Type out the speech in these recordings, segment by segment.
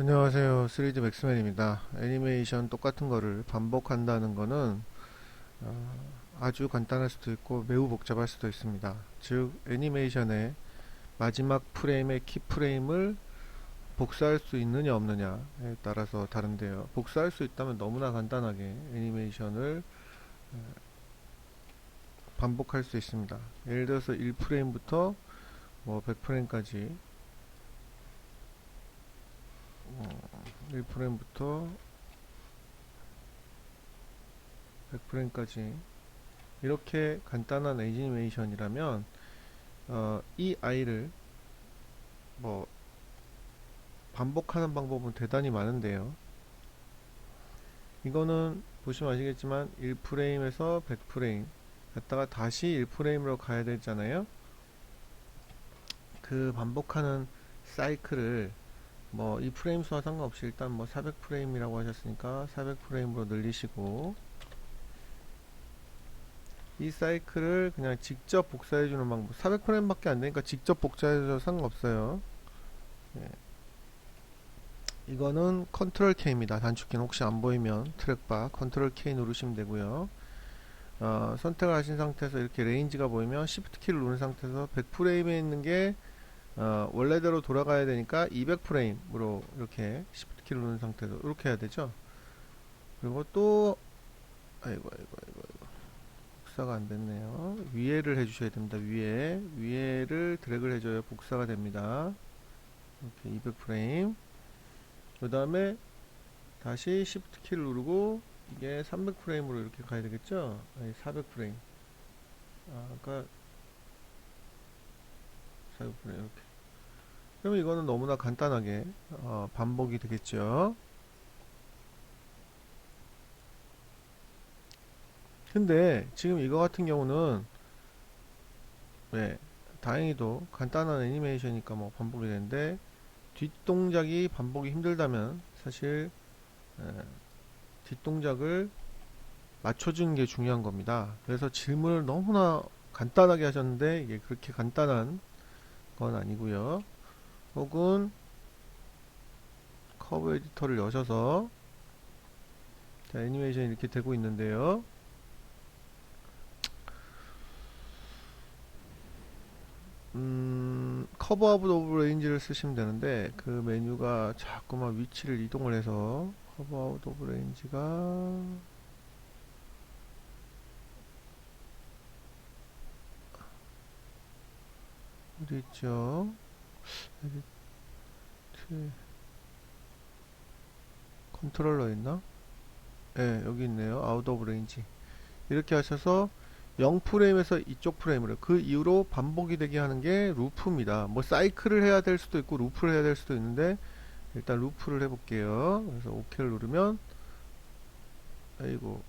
안녕하세요. 3D 맥스맨입니다. 애니메이션 똑같은 거를 반복한다는 거는 어, 아주 간단할 수도 있고 매우 복잡할 수도 있습니다. 즉 애니메이션의 마지막 프레임의 키 프레임을 복사할 수 있느냐 없느냐에 따라서 다른데요. 복사할 수 있다면 너무나 간단하게 애니메이션을 어, 반복할 수 있습니다. 예를 들어서 1프레임부터 뭐 100프레임까지 1프레임부터 100프레임까지 이렇게 간단한 애니메이션이라면 어, 이 아이를 뭐 반복하는 방법은 대단히 많은데요. 이거는 보시면 아시겠지만 1프레임에서 100프레임 갔다가 다시 1프레임으로 가야 되잖아요. 그 반복하는 사이클을 뭐 이 프레임 수와 상관없이 일단 뭐 400프레임이라고 하셨으니까 400프레임으로 늘리시고 이 사이클을 그냥 직접 복사해 주는 방법 400프레임 밖에 안 되니까 직접 복사해 줘도 상관없어요. 예. 이거는 컨트롤 K입니다. 단축키는 혹시 안 보이면 트랙바 컨트롤 K 누르시면 되고요. 어, 선택을 하신 상태에서 이렇게 레인지가 보이면 Shift 키를 누른 상태에서 100프레임에 있는 게 어, 원래대로 돌아가야 되니까 200프레임으로 이렇게 Shift 키를 누른 상태에서 이렇게 해야 되죠. 그리고 또 아이고 아이고 아이고 아이고 복사가 안 됐네요. 위에를 해주셔야 됩니다. 위에 위에를 드래그를 해줘야 복사가 됩니다. 이렇게 200프레임. 그 다음에 다시 Shift 키를 누르고 이게 300프레임으로 이렇게 가야 되겠죠? 아니 400프레임. 아, 아까 400프레임 이렇게. 그러면 이거는 너무나 간단하게 어, 반복이 되겠죠. 근데 지금 이거 같은 경우는 네, 다행히도 간단한 애니메이션이니까 뭐 반복이 되는데 뒷동작이 반복이 힘들다면 사실 에, 뒷동작을 맞춰주는 게 중요한 겁니다. 그래서 질문을 너무나 간단하게 하셨는데 이게 그렇게 간단한 건 아니고요. 혹은 커브 에디터를 여셔서 자, 애니메이션이 이렇게 되고 있는데요. 음, 커브 아웃 오브 레인지를 쓰시면 되는데 그 메뉴가 자꾸만 위치를 이동을 해서 커브 아웃 오브 레인지가 어디 있죠? 에디트 컨트롤러 있나? 예, 네, 여기 있네요. 아웃 오브 레인지. 이렇게 하셔서 0프레임에서 이쪽 프레임으로 그 이후로 반복이 되게 하는 게 루프입니다. 뭐 사이클을 해야 될 수도 있고 루프를 해야 될 수도 있는데 일단 루프를 해볼게요. 그래서 OK를 누르면 아이고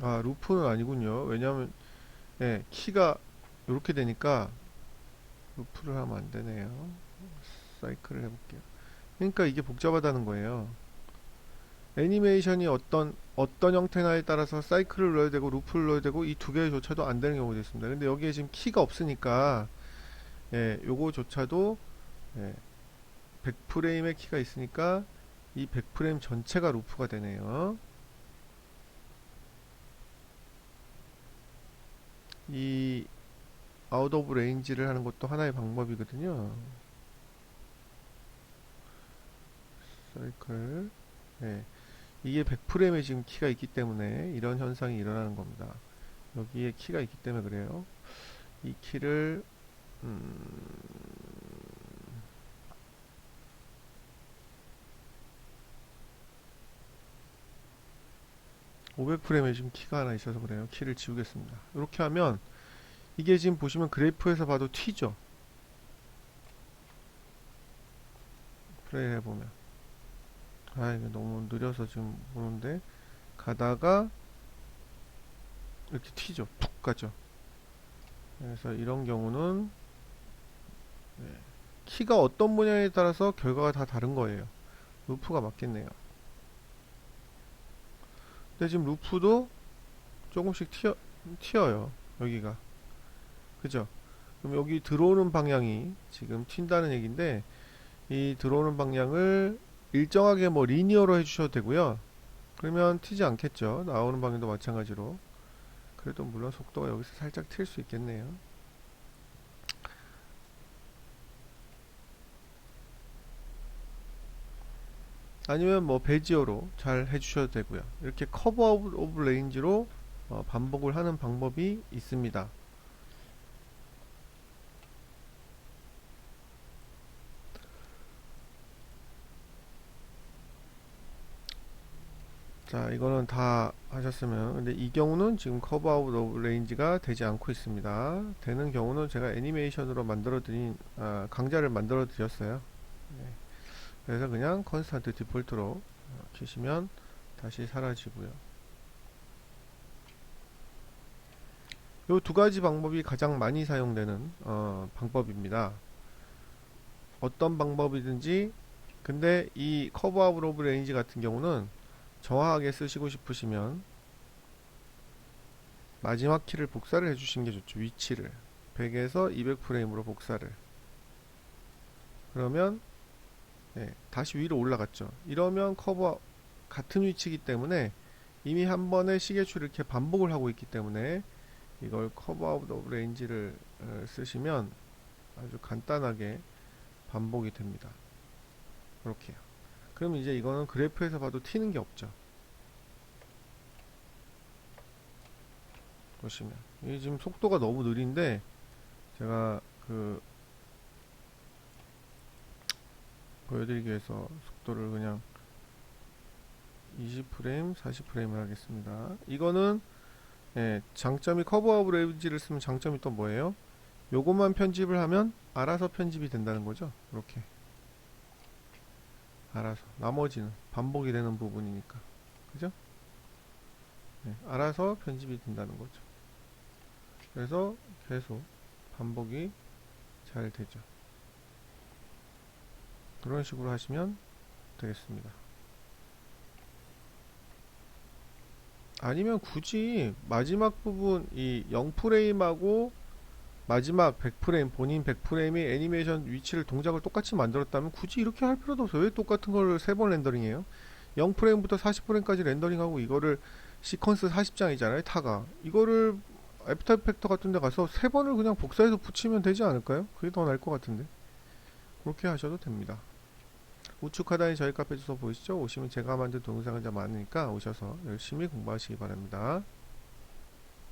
아, 루프는 아니군요. 왜냐하면 예, 키가 이렇게 되니까 루프를 하면 안 되네요. 사이클을 해볼게요. 그러니까 이게 복잡하다는 거예요. 애니메이션이 어떤 어떤 형태나에 따라서 사이클을 넣어야 되고 루프를 넣어야 되고 이 두 개조차도 안 되는 경우도 있습니다. 근데 여기에 지금 키가 없으니까 예, 요거조차도 예, 100프레임의 키가 있으니까 이 100프레임 전체가 루프가 되네요. 이 아웃 오브 레인지를 하는 것도 하나의 방법이거든요. 사이클. 네. 이게 100프레임에 지금 키가 있기 때문에 이런 현상이 일어나는 겁니다. 여기에 키가 있기 때문에 그래요. 이 키를 음... 500프레임에 지금 키가 하나 있어서 그래요. 키를 지우겠습니다. 이렇게 하면 이게 지금 보시면 그래프에서 봐도 튀죠. 플레이 해보면 아 이게 너무 느려서 지금 보는데 가다가 이렇게 튀죠. 푹 가죠. 그래서 이런 경우는 네, 키가 어떤 모양에 따라서 결과가 다 다른 거예요. 루프가 맞겠네요. 근데 지금 루프도 조금씩 튀어, 튀어요. 여기가. 그죠? 그럼 여기 들어오는 방향이 지금 튄다는 얘기인데, 이 들어오는 방향을 일정하게 뭐 리니어로 해주셔도 되고요. 그러면 튀지 않겠죠. 나오는 방향도 마찬가지로. 그래도 물론 속도가 여기서 살짝 튈 수 있겠네요. 아니면 뭐 베지어로 잘 해주셔도 되고요. 이렇게 커버 오브, 레인지로 어, 반복을 하는 방법이 있습니다. 자, 이거는 다 하셨으면 근데 이 경우는 지금 커버 아웃 오브 레인지가 되지 않고 있습니다. 되는 경우는 제가 애니메이션으로 만들어 드린 아, 강좌를 만들어 드렸어요. 네. 그래서 그냥 컨스탄트 디폴트로 어, 키시면 다시 사라지고요. 요두 가지 방법이 가장 많이 사용되는 어, 방법입니다. 어떤 방법이든지 근데 이 아웃 오브 레인지 같은 경우는 정확하게 쓰시고 싶으시면 마지막 키를 복사를 해주시는 게 좋죠. 위치를 100에서 200 프레임으로 복사를 그러면 네, 다시 위로 올라갔죠. 이러면 커버 같은 위치이기 때문에 이미 한 번에 시계추를 이렇게 반복을 하고 있기 때문에 이걸 커버 아웃 오브 레인지를 어, 쓰시면 아주 간단하게 반복이 됩니다. 이렇게요. 그럼 이제 이거는 그래프에서 봐도 튀는 게 없죠. 보시면 이게 지금 속도가 너무 느린데 제가 그 보여드리기 위해서 속도를 그냥 20프레임, 40프레임을 하겠습니다. 이거는 예, 장점이 커버 오브 레인지를 쓰면 장점이 또 뭐예요? 요것만 편집을 하면 알아서 편집이 된다는 거죠. 이렇게 알아서 나머지는 반복이 되는 부분이니까 그죠? 네, 알아서 편집이 된다는 거죠. 그래서 계속 반복이 잘 되죠. 그런 식으로 하시면 되겠습니다. 아니면 굳이 마지막 부분 이 0프레임하고 마지막 100프레임 본인 100프레임이 애니메이션 위치를 동작을 똑같이 만들었다면 굳이 이렇게 할 필요도 없어요. 왜 똑같은 걸 세 번 렌더링해요? 0프레임부터 40프레임까지 렌더링하고 이거를 시퀀스 40장이잖아요. 타가 이거를 애프터 이펙터 같은 데 가서 세 번을 그냥 복사해서 붙이면 되지 않을까요? 그게 더 나을 것 같은데 그렇게 하셔도 됩니다. 우측 하단에 저희 카페 주소 보이시죠? 오시면 제가 만든 동영상이 많으니까 오셔서 열심히 공부하시기 바랍니다.